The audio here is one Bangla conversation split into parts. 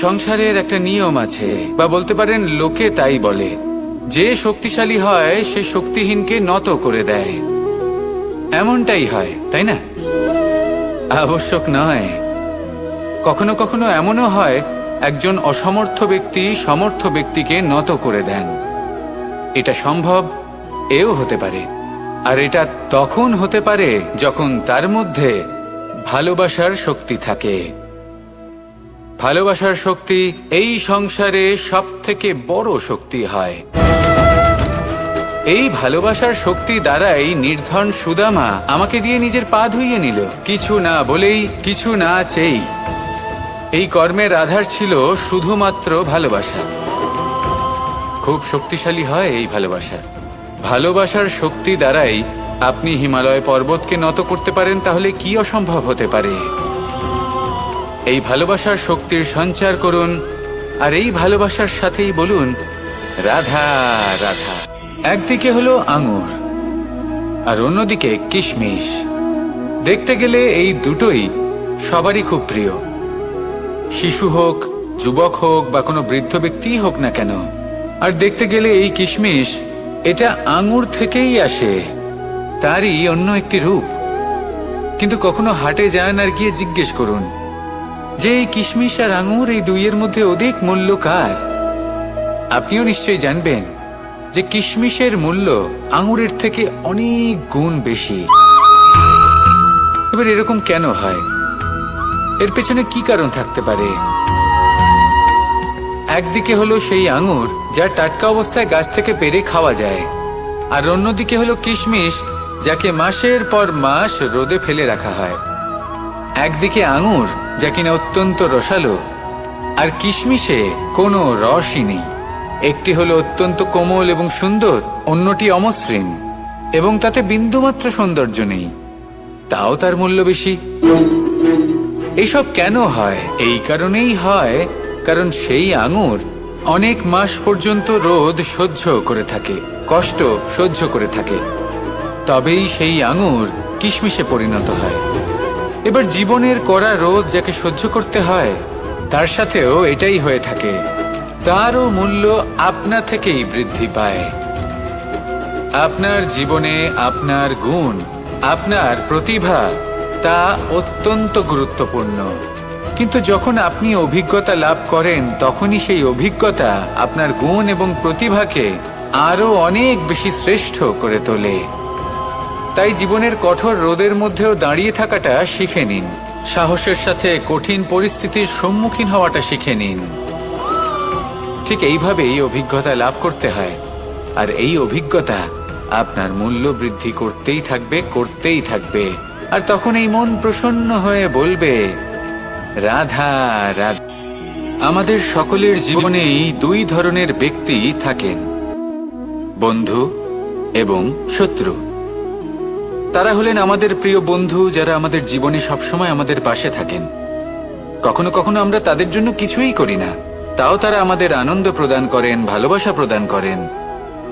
সংসারের একটা নিয়ম আছে, বা বলতে পারেন লোকে তাই বলে, যে শক্তিশালী হয়, সে শক্তিহীনকে নত করে দেয়। এমনটাই হয়, তাই না? আবশ্যক নয়। কখনো কখনো এমনও হয়, একজন অসমর্থ ব্যক্তি সমর্থ ব্যক্তিকে নত করে দেন। এটা সম্ভব, এও হতে পারে। আর এটা তখন হতে পারে যখন তার মধ্যে ভালোবাসার শক্তি থাকে। ভালোবাসার শক্তি এই সংসারে সব থেকে বড় শক্তি হয়। এই ভালোবাসার শক্তি দ্বারাই নির্ধন সুদামা আমাকে দিয়ে নিজের পা ধুইয়ে নিল। কিছু না বলেই, কিছু না চেই এই কর্মের আধার ছিল শুধুমাত্র ভালোবাসা। খুব শক্তিশালী হয় এই ভালোবাসা। ভালোবাসার শক্তি দ্বারাই আপনি হিমালয় পর্বতকে নত করতে পারেন, তাহলে কি অসম্ভব হতে পারে? এই ভালোবাসার শক্তির সঞ্চার করুন, আর এই ভালোবাসার সাথেই বলুন, রাধা রাধা। একদিকে হলো আঙুর, আর অন্যদিকে কিশমিশ। দেখতে গেলে এই দুটোই সবারই খুব প্রিয়। শিশু হোক, যুবক হোক, বা কোনো বৃদ্ধ ব্যক্তিই হোক না কেন, আর দেখতে গেলে এই কিশমিশ, এটা আঙুর থেকেই আসে, তারই অন্য একটি রূপ। কিন্তু কখনো হাটে যান আর গিয়ে জিজ্ঞেস করুন যে এই কিশমিশ আর আঙুর এই দুইয়ের মধ্যে অধিক মূল্য কার? আপনিও নিশ্চয়ই জানবেন যে কিশমিশের মূল্য আঙুরের থেকে অনেক গুণ বেশি। এবার এরকম কেন হয়? এর পেছনে কি কারণ থাকতে পারে? একদিকে হলো সেই আঙুর যা টাটকা অবস্থায় গাছ থেকে পেরে খাওয়া যায়, আর অন্যদিকে হলো কিশমিশ যাকে মাসের পর মাস রোদে ফেলে রাখা হয়। একদিকে আঙুর যা কিনা অত্যন্ত রসালো। আর কিশমিশে কোনো রসই নেই। একটি হলো অত্যন্ত কোমল এবং সুন্দর, অন্যটি অমসৃণ, এবং তাতে বিন্দুমাত্র সৌন্দর্য নেই। তাও তার মূল্য বেশি। এইসব কেন হয়? এই কারণেই হয়, কারণ সেই আঙুর অনেক মাস পর্যন্ত রোদ সহ্য করে থাকে, কষ্ট সহ্য করে থাকে। তবেই সেই আঙুর কিশমিশে পরিণত হয়। এবার জীবনের কড়া রোদ যাকে সহ্য করতে হয়, তার সাথেও এটাই হয়ে থাকে। তারও মূল্য আপনা থেকেই বৃদ্ধি পায়। আপনার জীবনে আপনার গুণ, আপনার প্রতিভা, তা অত্যন্ত গুরুত্বপূর্ণ। কিন্তু যখন আপনি অভিজ্ঞতা লাভ করেন, তখনই সেই অভিজ্ঞতা আপনার গুণ এবং প্রতিভাকে আরও অনেক বেশি শ্রেষ্ঠ করে তোলে। তাই জীবনের কঠোর রোদের মধ্যেও দাঁড়িয়ে থাকাটা শিখে নিন। সাহসের সাথে কঠিন পরিস্থিতির সম্মুখীন হওয়াটা শিখে নিন। ঠিক এইভাবেই অভিজ্ঞতা লাভ করতে হয়। আর এই অভিজ্ঞতা আপনার মূল্য বৃদ্ধি করতেই থাকবে করতেই থাকবে। আর তখন এই মন প্রসন্ন হয়ে বলবে, রাধা রাধা। আমাদের সকলের জীবনেই দুই ধরনের ব্যক্তি থাকেন, বন্ধু এবং শত্রু। তারা হলেন আমাদের প্রিয় বন্ধু যারা আমাদের জীবনে সবসময় আমাদের পাশে থাকেন। কখনো কখনো আমরা তাদের জন্য কিছুই করি না, তাও তারা আমাদের আনন্দ প্রদান করেন, ভালোবাসা প্রদান করেন।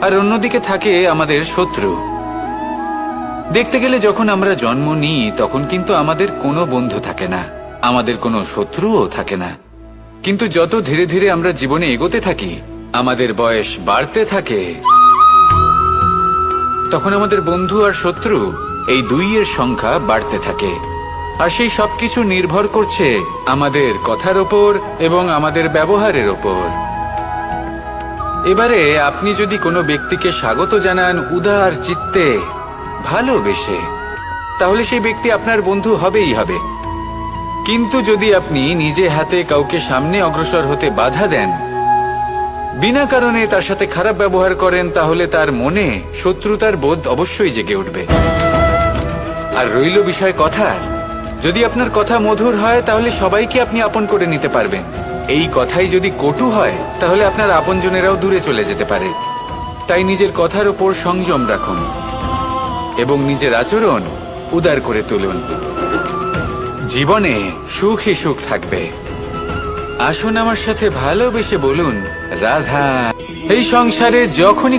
আর অন্যদিকে থাকে আমাদের শত্রু। দেখতে গেলে যখন আমরা জন্ম নিই, তখন কিন্তু আমাদের কোনো বন্ধু থাকে না, আমাদের কোনো শত্রুও থাকে না। কিন্তু যত ধীরে ধীরে আমরা জীবনে এগোতে থাকি, আমাদের বয়স বাড়তে থাকে। তখন আমাদের বন্ধু আর শত্রু এই দুইয়ের সংখ্যা বাড়তে থাকে। আর সেই সবকিছু নির্ভর করছে আমাদের কথার ওপর এবং আমাদের ব্যবহারের ওপর। এবারে আপনি যদি কোনো ব্যক্তিকে স্বাগত জানান উদার চিত্তে, ভালোবেসে, তাহলে সেই ব্যক্তি আপনার বন্ধু হবেই হবে। কিন্তু যদি আপনি নিজে হাতে কাউকে সামনে অগ্রসর হতে বাধা দেন, বিনা কারণে তার সাথে খারাপ ব্যবহার করেন, তাহলে তার মনে শত্রুতার বোধ অবশ্যই জেগে উঠবে। আর রইল বিষয় কথার যদি আপনার কথা মধুর হয়, তাহলে সবাইকে আপনি আপন করে নিতে পারবেন। এই কথাই যদি কটু হয়, তাহলে আপনার আপনজনেরাও দূরে চলে যেতে পারে। তাই নিজের কথার ওপর সংযম রাখুন এবং নিজের আচরণ উদার করে তুলুন। জীবনে সুখী সুখ থাকবে। আসুন আমার সাথে ভালোবেসে বলুন, রাধা। এই সংসারে যখনই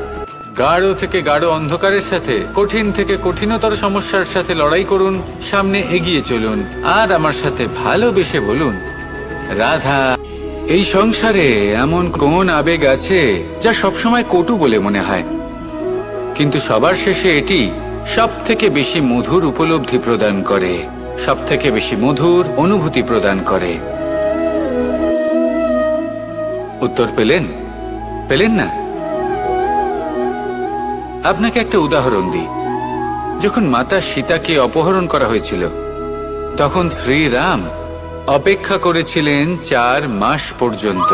গাঢ় থেকে গাঢ় অন্ধকারের সাথে, কঠিন থেকে কঠিনতর সমস্যার সাথে লড়াই করুন, সামনে এগিয়ে চলুন, আর আমার সাথে ভালোবেসে বলুন, রাধা, এই সংসারে এমন কোন আবেগ আছে যা সবসময় কটু বলে মনে হয়? কিন্তু সবার শেষে এটি সব থেকে বেশি মধুর উপলব্ধি প্রদান করে সব থেকে বেশি মধুর অনুভূতি প্রদান করে। উত্তর পেলেন? পেলেন না? আপনাকে একটা উদাহরণ দিই। যখন মাতা সীতাকে অপহরণ করা হয়েছিল, তখন শ্রীরাম অপেক্ষা করেছিলেন চার মাস পর্যন্ত।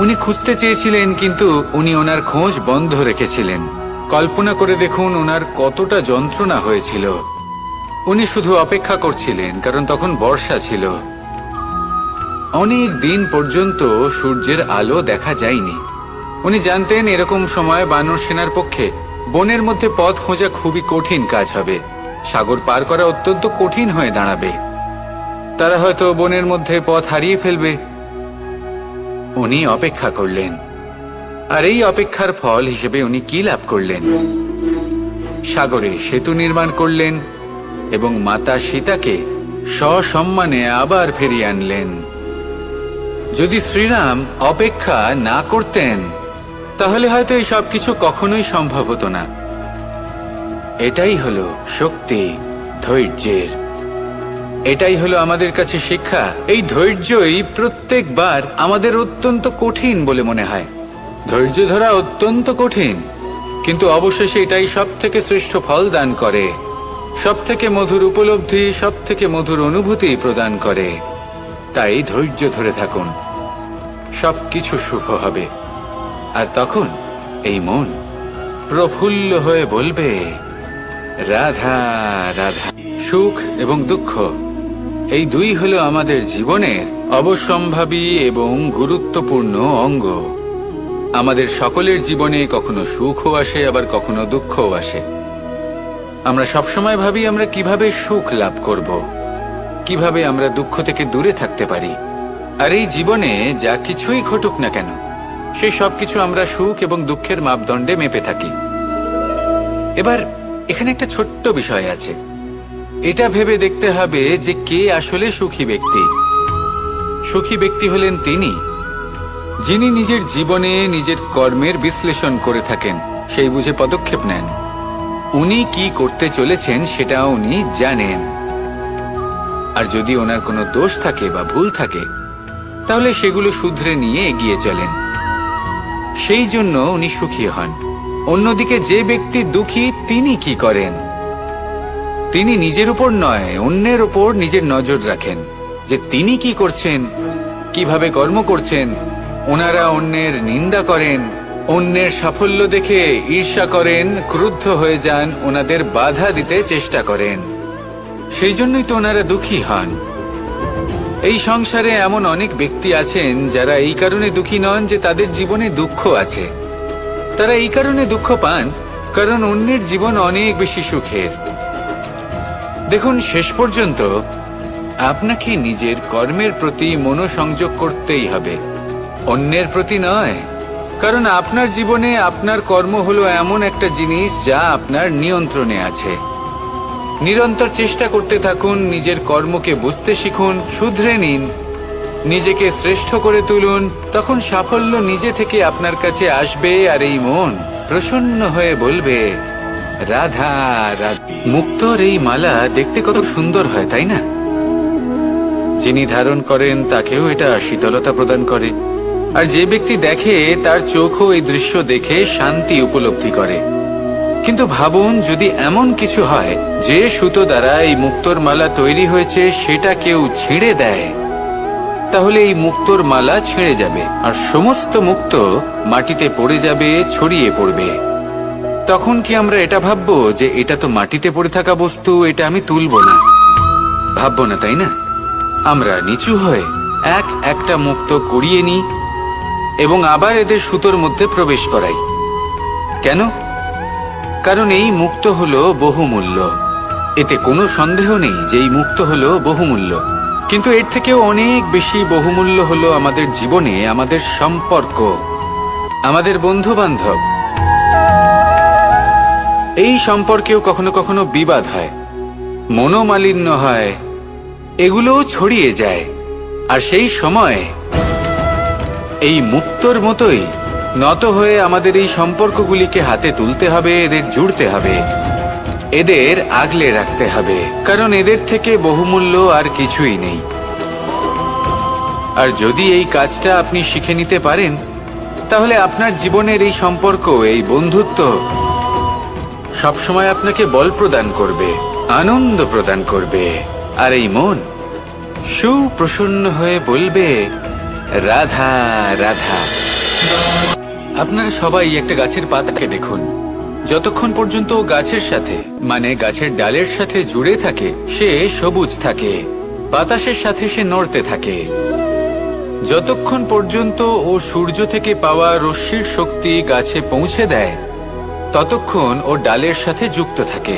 উনি খুঁজতে চেয়েছিলেন, কিন্তু উনি ওনার খোঁজ বন্ধ রেখেছিলেন। কল্পনা করে দেখুন ওনার কতটা যন্ত্রণা হয়েছিল। উনি শুধু অপেক্ষা করছিলেন, কারণ তখন বর্ষা ছিল। অনেক দিন পর্যন্ত সূর্যের আলো দেখা যায়নি। উনি জানতেন এরকম সময় বানর সেনার পক্ষে বনের মধ্যে পথ খোঁজা খুবই কঠিন কাজ হবে। সাগর পার করা অত্যন্ত কঠিন হয়ে দাঁড়াবে। তারা হয়তো বনের মধ্যে পথ হারিয়ে ফেলবে। উনি অপেক্ষা করলেন। আর এই অপেক্ষার ফল হিসেবে উনি কি লাভ করলেন? সাগরে সেতু নির্মাণ করলেন এবং মাতা সীতাকে সসম্মানে আবার ফিরিয়ে আনলেন। যদি শ্রীরাম অপেক্ষা না করতেন তাহলে হয়তো এই সবকিছু কখনোই সম্ভব হতো না। এটাই হলো শক্তি, ধৈর্যের। এটাই হলো আমাদের কাছে শিক্ষা। এই ধৈর্যই প্রত্যেকবার আমাদের অত্যন্ত কঠিন বলে মনে হয়। ধৈর্য ধরা অত্যন্ত কঠিন, কিন্তু অবশেষে এটাই সব থেকে শ্রেষ্ঠ ফল দান করে। সব থেকে মধুর উপলব্ধি সব থেকে মধুর অনুভূতি প্রদান করে। তাই ধৈর্য ধরে থাকুন। সবকিছু শুভ হবে। আর তখন এই মন প্রফুল্ল হয়ে বলবে, রাধা রাধা। সুখ এবং দুঃখ, এই দুই হলো আমাদের জীবনের অবসম্ভাবী এবং গুরুত্বপূর্ণ অঙ্গ। আমাদের সকলের জীবনে কখনো সুখও আসে, আবার কখনো দুঃখও আসে। আমরা সবসময় ভাবি আমরা কীভাবে সুখ লাভ করব, কীভাবে আমরা দুঃখ থেকে দূরে থাকতে পারি। আর এই জীবনে যা কিছুই ঘটুক না কেন সেই সবকিছু আমরা সুখ এবং দুঃখের মাপদণ্ডে মেপে থাকি। এবার, এখানে একটা ছোট্ট বিষয় আছে। এটা ভেবে দেখতে হবে যে কে আসলে সুখী ব্যক্তি। সুখী ব্যক্তি হলেন তিনি, যিনি নিজের জীবনে নিজের কর্মের বিশ্লেষণ করে থাকেন, সেই বুঝে পদক্ষেপ নেন। উনি কি করতে চলেছেন সেটা উনি জানেন। আর যদি ওনার কোনো দোষ থাকে বা ভুল থাকে, তাহলে সেগুলো শুধরে নিয়ে এগিয়ে চলেন। সেই জন্য উনি সুখী হন। অন্যদিকে যে ব্যক্তি দুঃখী, তিনি কি করেন? তিনি নিজের উপর নয়, অন্যের উপর নিজের নজর রাখেন। যে তিনি কি করছেন, কীভাবে কর্ম করছেন, ওনারা অন্যের নিন্দা করেন, অন্যের সাফল্য দেখে ঈর্ষা করেন, ক্রুদ্ধ হয়ে যান, ওনাদের বাধা দিতে চেষ্টা করেন। সেই জন্যই তো ওনারা দুঃখী হন। এই সংসারে এমন অনেক ব্যক্তি আছেন যারা এই কারণে দুঃখী নন যে তাদের জীবনে দুঃখ আছে। তারা এই কারণে দুঃখ পান, কারণ অন্যের জীবন অনেক বেশি সুখের। দেখুন, শেষ পর্যন্ত আপনাকে নিজের কর্মের প্রতি মনোসংযোগ করতেই হবে। অন্যের প্রতি নয়, কারণ আপনার জীবনে আপনার কর্ম হলো এমন একটা জিনিস যা আপনার নিয়ন্ত্রণে আছে। নিরন্তর চেষ্টা করতে থাকুন, নিজের কর্মকে বুঝতে শিখুন, শুধরে নিন, নিজেকে শ্রেষ্ঠ করে তুলুন, তখন সাফল্য নিজে থেকে আপনার কাছে আসবে আর এই মন প্রসন্ন হয়ে বলবে, রাধা মুক্তর এই মালা দেখতে কত সুন্দর হয়, তাই না? যিনি ধারণ করেন, তাকেও এটা শীতলতা প্রদান করে। আর যে ব্যক্তি দেখে, তার চোখও এই দৃশ্য দেখে শান্তি উপলব্ধি করে। কিন্তু ভাবুন, যদি এমন কিছু হয়, যে সুতো দ্বারা এই মুক্তোর মালা তৈরি হয়েছে, সেটা কেউ ছিঁড়ে দেয়। তাহলে এই মুক্তোর মালা ছিঁড়ে যাবে, আর সমস্ত মুক্ত মাটিতে পড়ে যাবে, ছড়িয়ে পড়বে। তখন কি আমরা এটা ভাববো, যে এটা তো মাটিতে পড়ে থাকা বস্তু, এটা আমি তুলব না? ভাববো না, তাই না? আমরা নিচু হয়ে এক একটা মুক্ত করিয়ে নিই, এবং আবার এদের সুতোর মধ্যে প্রবেশ করাই। কেন? কারণ এই মুক্ত হল বহুমূল্য। এতে কোনো সন্দেহ নেই যে এই মুক্ত হল বহুমূল্য। কিন্তু এর থেকেও অনেক বেশি বহুমূল্য হলো আমাদের জীবনে আমাদের সম্পর্ক, আমাদের বন্ধু বান্ধব এই সম্পর্কেও কখনো কখনো বিবাদ হয়, মনোমালিন্য হয়, এগুলোও ছড়িয়ে যায়। আর সেই সময় এই মুক্তর মতোই নত হয়ে আমাদের এই সম্পর্কগুলিকে হাতে তুলতে হবে, এদের জুড়তে হবে। এদের আগলে রাখতে হবে, কারণ এদের থেকে বহুমূল্য আর কিছুই নেই। আর যদি এই কাজটা আপনি শিখে নিতে পারেন, তাহলে আপনার জীবনের এই সম্পর্ক, এই বন্ধুত্ব সবসময় আপনাকে বল প্রদান করবে, আনন্দ প্রদান করবে। আর এই মন সুপ্রসন্ন হয়ে বলবে, রাধা রাধা। আপনারা সবাই একটা গাছের পাতাকে দেখুন। যতক্ষণ পর্যন্ত গাছের সাথে মানে গাছের ডালের সাথে জুড়ে থাকে, সে সবুজ থাকে। বাতাসের সাথে সে নড়তে থাকে। যতক্ষণ পর্যন্ত ও সূর্য থেকে পাওয়া রশ্মির শক্তি গাছে পৌঁছে দেয়, ততক্ষণ ও ডালের সাথে যুক্ত থাকে।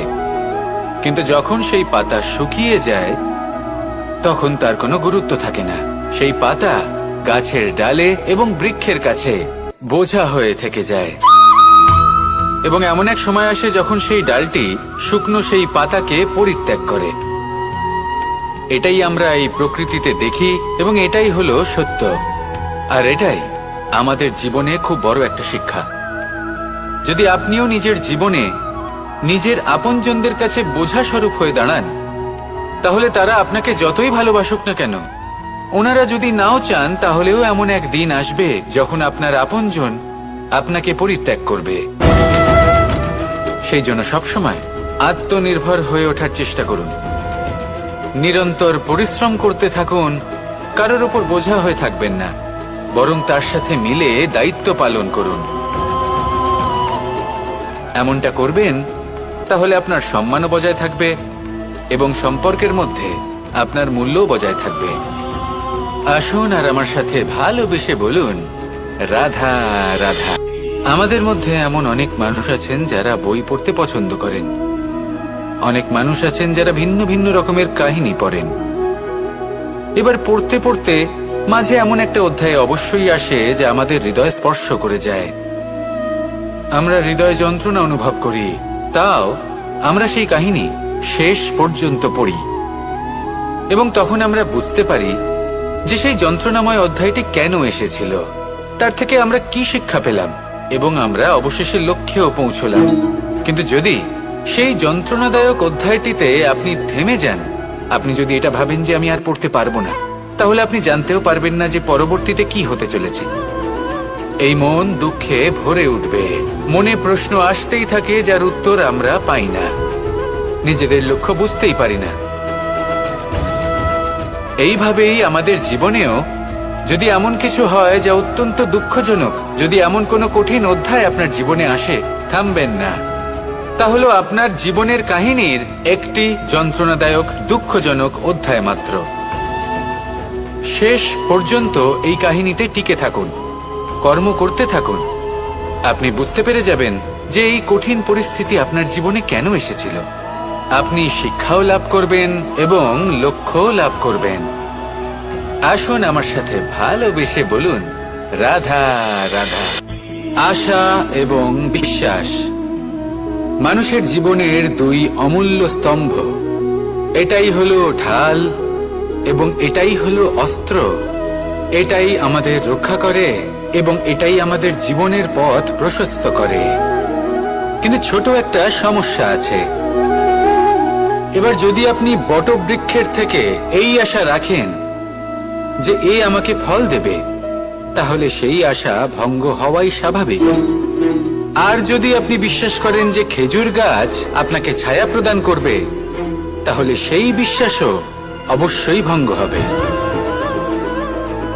কিন্তু যখন সেই পাতা শুকিয়ে যায়, তখন তার কোনো গুরুত্ব থাকে না। সেই পাতা গাছের ডালে এবং বৃক্ষের কাছে। বোঝা হয়ে থেকে যায়। এবং এমন এক সময় আসে যখন সেই ডালটি শুকনো সেই পাতাকে পরিত্যাগ করে। এটাই আমরা এই প্রকৃতিতে দেখি এবং এটাই হলো সত্য। আর এটাই আমাদের জীবনে খুব বড় একটা শিক্ষা। যদি আপনিও নিজের জীবনে নিজের আপনজনদের কাছে বোঝা স্বরূপ হয়ে দাঁড়ান, তাহলে তারা আপনাকে যতই ভালোবাসুক না কেন ওনারা যদি নাও চান, তাহলেও এমন এক দিন আসবে যখন আপনার আপনজন আপনাকে পরিত্যাগ করবে। সেই জন্য সবসময় আত্মনির্ভর হয়ে ওঠার চেষ্টা করুন। নিরন্তর পরিশ্রম করতে থাকুন, কারোর উপর বোঝা হয়ে থাকবেন না, বরং তার সাথে মিলে দায়িত্ব পালন করুন। এমনটা করবেন, তাহলে আপনার সম্মানও বজায় থাকবে এবং সম্পর্কের মধ্যে আপনার মূল্যও বজায় থাকবে। আসুন আর আমার সাথে ভালোবেসে বলুন, রাধা রাধা। আমাদের মধ্যে এমন অনেক মানুষ আছেন যারা বই পড়তে পছন্দ করেন। অনেক মানুষ আছেন যারা ভিন্ন ভিন্ন রকমের কাহিনী পড়েন। এবার পড়তে পড়তে মাঝে এমন একটা অধ্যায় অবশ্যই আসে যা আমাদের হৃদয় স্পর্শ করে যায়। আমরা হৃদয় যন্ত্রণা অনুভব করি, তাও আমরা সেই কাহিনী শেষ পর্যন্ত পড়ি। এবং তখন আমরা বুঝতে পারি যে সেই যন্ত্রণাময় অধ্যায়টি কেন এসেছিল, তার থেকে আমরা কি শিক্ষা পেলাম এবং আমরা অবশেষে লক্ষ্যেও পৌঁছলাম। কিন্তু যদি সেই যন্ত্রণাদায়ক অধ্যায়টিতে আপনি থেমে যান, আপনি যদি এটা ভাবেন যে আমি আর পড়তে পারব না, তাহলে আপনি জানতেও পারবেন না যে পরবর্তীতে কি হতে চলেছে। এই মন দুঃখে ভরে উঠবে। মনে প্রশ্ন আসতেই থাকে, যার উত্তর আমরা পাই না। নিজেদের লক্ষ্য বুঝতেই পারি না। এইভাবেই আমাদের জীবনেও যদি এমন কিছু হয় যা অত্যন্ত দুঃখজনক, যদি এমন কোনো কঠিন অধ্যায় আপনার জীবনে আসে, থামবেন না। তা হলো আপনার জীবনের কাহিনীর একটি যন্ত্রণাদায়ক, দুঃখজনক অধ্যায় মাত্র। শেষ পর্যন্ত এই কাহিনীতে টিকে থাকুন, কর্ম করতে থাকুন। আপনি বুঝতে পেরে যাবেন যে এই কঠিন পরিস্থিতি আপনার জীবনে কেন এসেছিল। আপনি শিক্ষাও লাভ করবেন এবং লক্ষ্যও লাভ করবেন। আসুন আমার সাথে ভালোবেসে বলুন, রাধা রাধা। আশা এবং বিশ্বাস। মানুষের জীবনের দুই অমূল্য স্তম্ভ। এটাই হলো ঢাল এবং এটাই হলো অস্ত্র। এটাই আমাদের রক্ষা করে এবং এটাই আমাদের জীবনের পথ প্রশস্ত করে। কিন্তু ছোট একটা সমস্যা আছে। এবার যদি আপনি বটবৃক্ষের থেকে এই আশা রাখেন যে এ আমাকে ফল দেবে, তাহলে সেই আশা ভঙ্গ হওয়াই স্বাভাবিক। আর যদি আপনি বিশ্বাস করেন যে খেজুর গাছ আপনাকে ছায়া প্রদান করবে, তাহলে সেই বিশ্বাসও অবশ্যই ভঙ্গ হবে।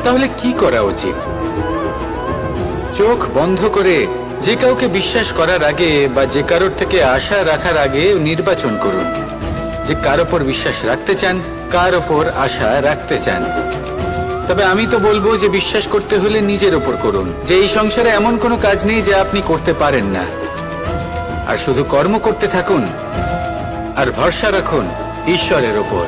তাহলে কি করা উচিত? চোখ বন্ধ করে যে কাউকে বিশ্বাস করার আগে বা যে কারোর থেকে আশা রাখার আগে নির্বাচন করুন। যে কার ওপর বিশ্বাস রাখতে চান, কার ওপর আশা রাখতে চান। তবে আমি তো বলব যে বিশ্বাস করতে হলে নিজের ওপর করুন। যে এই সংসারে এমন কোনো কাজ নেই যা আপনি করতে পারেন না। আর শুধু কর্ম করতে থাকুন, আর ভরসা রাখুন ঈশ্বরের ওপর।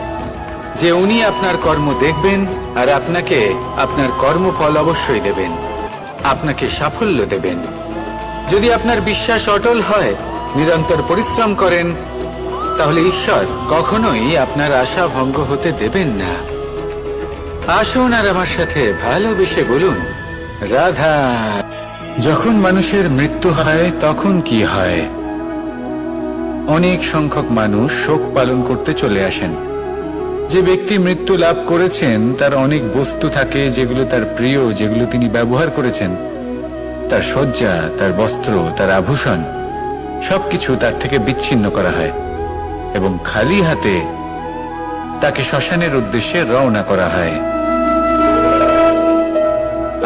যে উনি আপনার কর্ম দেখবেন, আর আপনাকে আপনার কর্মফল অবশ্যই দেবেন। আপনাকে সাফল্য দেবেন। যদি আপনার বিশ্বাস অটল হয়, নিরন্তর পরিশ্রম করেন তাহলে ঈশ্বর, কখনোই আপনার আশা ভঙ্গ হতে দেবেন না। আসুন আর আমার সাথে ভালোবেসে বলুন, রাধা, যখন মানুষের মৃত্যু হয়, তখন কি হয়? অনেক সংখ্যক মানুষ শোক পালন করতে চলে আসেন। যে ব্যক্তি মৃত্যু লাভ করেছেন, তার অনেক বস্তু থাকে যেগুলো তার প্রিয়, যেগুলো তিনি ব্যবহার করেছেন। তার শয্যা, তার বস্ত্র, তার আভূষণ, সবকিছু তার থেকে বিচ্ছিন্ন করা হয়। এবং খালি হাতে তাকে শ্মশানের উদ্দেশ্যে রওনা করা হয়।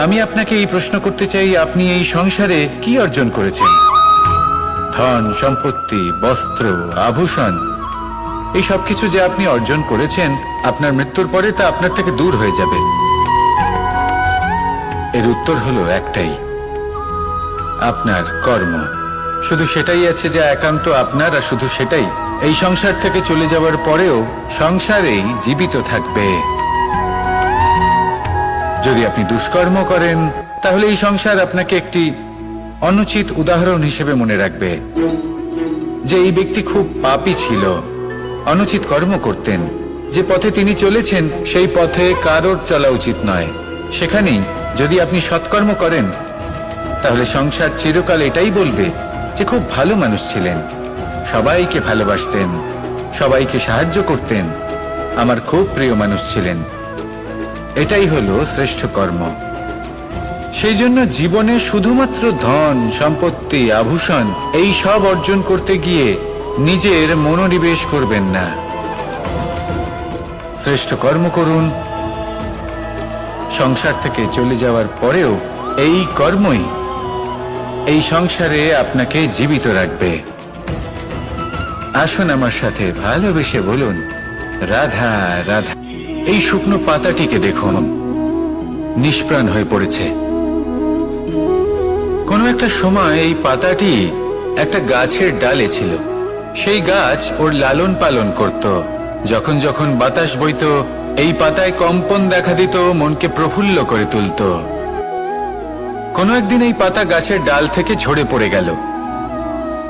আমি আপনাকে এই প্রশ্ন করতে চাই, আপনি এই সংসারে কি অর্জন করেছেন? ধন, সম্পত্তি, বস্ত্র, আভূষণ, এই সবকিছু যে আপনি অর্জন করেছেন, আপনার মৃত্যুর পরে তা আপনার থেকে দূর হয়ে যাবে। এর উত্তর হলো একটাই, আপনার কর্ম। শুধু সেটাই আছে যা একান্ত আপনার আর শুধু সেটাই। এই সংসার থেকে চলে যাওয়ার পরেও সংসারেই জীবিত থাকবে। যদি আপনি দুষ্কর্ম করেন, তাহলে এই সংসার আপনাকে একটি অনুচিত উদাহরণ হিসেবে মনে রাখবে। যে এই ব্যক্তি খুব পাপী ছিল, অনুচিত কর্ম করতেন। যে পথে তিনি চলেছেন, সেই পথে কারোর চলা উচিত নয়। সেখানেই যদি আপনি সৎকর্ম করেন, তাহলে সংসার চিরকাল এটাই বলবে যে খুব ভালো মানুষ ছিলেন। সবাইকে ভালোবাসতেন, সবাইকে সাহায্য করতেন। আমার খুব প্রিয় মানুষ ছিলেন। এটাই হলো শ্রেষ্ঠ কর্ম। সেই জন্য জীবনে শুধুমাত্র ধন, সম্পত্তি, আভূষণ, এই সব অর্জন করতে গিয়ে নিজের মনোনিবেশ করবেন না। শ্রেষ্ঠ কর্ম করুন। সংসার থেকে চলে যাওয়ার পরেও এই কর্মই এই সংসারে আপনাকে জীবিত রাখবে। আসুন আমার সাথে ভালোবেসে বলুন, রাধা রাধা। এই শুকনো পাতাটিকে দেখুন, নিষ্প্রাণ হয়ে পড়েছে। কোনো একটা সময় এই পাতাটি একটা গাছের ডালে ছিল। সেই গাছ ওর লালন পালন করত। যখন যখন বাতাস বইত, এই পাতায় কম্পন দেখা দিত, মনকে প্রফুল্ল করে তুলত। কোনো একদিন এই পাতা গাছের ডাল থেকে ঝরে পড়ে গেল।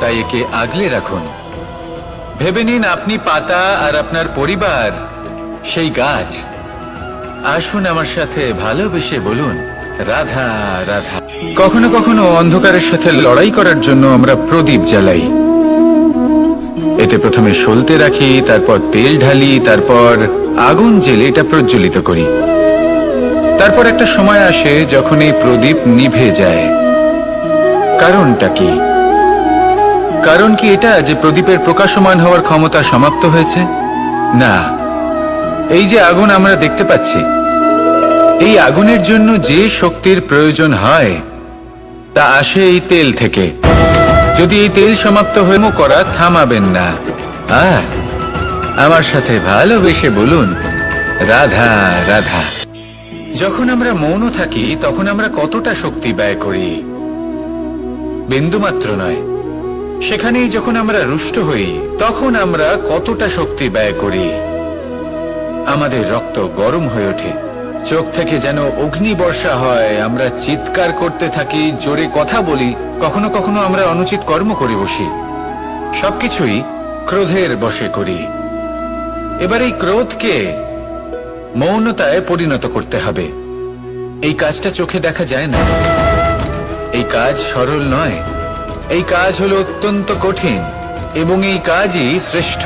তাই একে আগলে রাখুন। ভেবে নিন আপনি পাতা আর আপনার পরিবার, সেই গাছ। আসুন আমার সাথে ভালোবেসে বলুন, রাধা রাধা। কখনো কখনো অন্ধকারের সাথে লড়াই করার জন্য আমরা প্রদীপ জ্বালাই। এতে প্রথমে সলতে রাখি, তারপর তেল ঢালি, তারপর আগুন জেলে এটা প্রজ্বলিত করি। তারপর একটা সময় আসে যখন এই প্রদীপ নিভে যায়। কারণটা কি? কারণ কি এটা যে প্রদীপের প্রকাশমান হওয়ার ক্ষমতা সমাপ্ত হয়েছে? না। এই যে আগুন আমরা দেখতে পাচ্ছি, এই আগুনের জন্য যে শক্তির প্রয়োজন হয়, তা আসে এই তেল থেকে। যদি এই তেল সমাপ্ত হয়ে করা থামাবেন না। আমার সাথে ভালোবেসে বলুন, রাধা রাধা। যখন আমরা মৌন থাকি, তখন আমরা কতটা শক্তি ব্যয় করি? বিন্দুমাত্র নয়। সেখানেই যখন আমরা রুষ্ট হই, তখন আমরা কতটা শক্তি ব্যয় করি? আমাদের রক্ত গরম হয়ে ওঠে। চোখ থেকে যেন অগ্নি বর্ষা হয়, আমরা চিৎকার করতে থাকি, জোরে কথা বলি, কখনো কখনো আমরা অনুচিত কর্ম করে বসি। সবকিছুই ক্রোধের বশে করি। এবার এই ক্রোধকে মৌনতায় পরিণত করতে হবে। এই কাজটা চোখে দেখা যায় না। এই কাজ সরল নয়। এই কাজ হলো অত্যন্ত কঠিন এবং এই কাজই শ্রেষ্ঠ।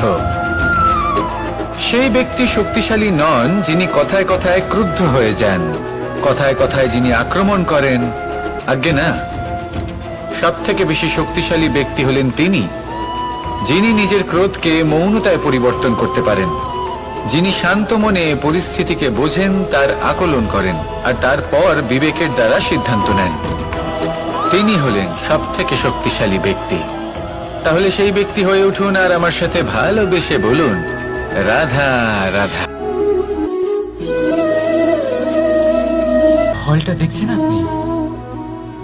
সেই ব্যক্তি শক্তিশালী নন যিনি কথায় কথায় ক্রুদ্ধ হয়ে যান, কথায় কথায় যিনি আক্রমণ করেন। আজ্ঞে না সব থেকে বেশি শক্তিশালী ব্যক্তি হলেন তিনি, যিনি নিজের ক্রোধকে মৌনতায় পরিবর্তন করতে পারেন, যিনি শান্ত মনে পরিস্থিতিকে বোঝেন, তার আকলন করেন, আর তারপর বিবেকের দ্বারা সিদ্ধান্ত নেন। তিনি হলেন সব থেকে শক্তিশালী ব্যক্তি। তাহলে সেই ব্যক্তি হয়ে উঠুন আর আমার সাথে ভালোবেসে বলুন, রাধা রাধা। ফলটা দেখছেন আপনি?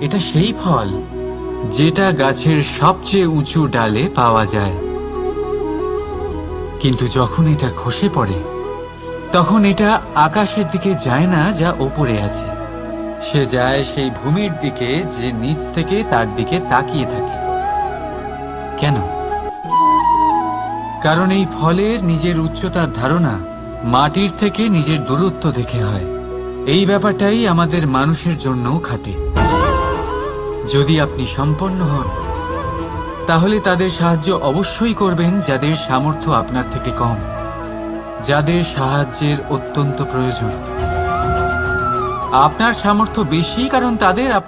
এটা সেই ফল যেটা গাছের সবচেয়ে উঁচু ডালে পাওয়া যায়। কিন্তু যখন এটা খসে পড়ে, তখন এটা আকাশের দিকে যায় না, যা ওপরে আছে। সে যায় সেই ভূমির দিকে যে নিচ থেকে তার দিকে তাকিয়ে থাকে। কেন? কারণ এই ফলের নিজের উচ্চতার ধারণা মাটির থেকে নিজের দূরত্ব দেখে হয়। এই ব্যাপারটাই আমাদের মানুষের জন্যও খাটে। যদি আপনি সম্পন্ন হন, তাহলে তাদের সাহায্য অবশ্যই করবেন যাদের সামর্থ্য আপনার থেকে কম, যাদের সাহায্যের অত্যন্ত প্রয়োজন। আপনার সামর্থ্য বেশি কারণ তাদের আপনার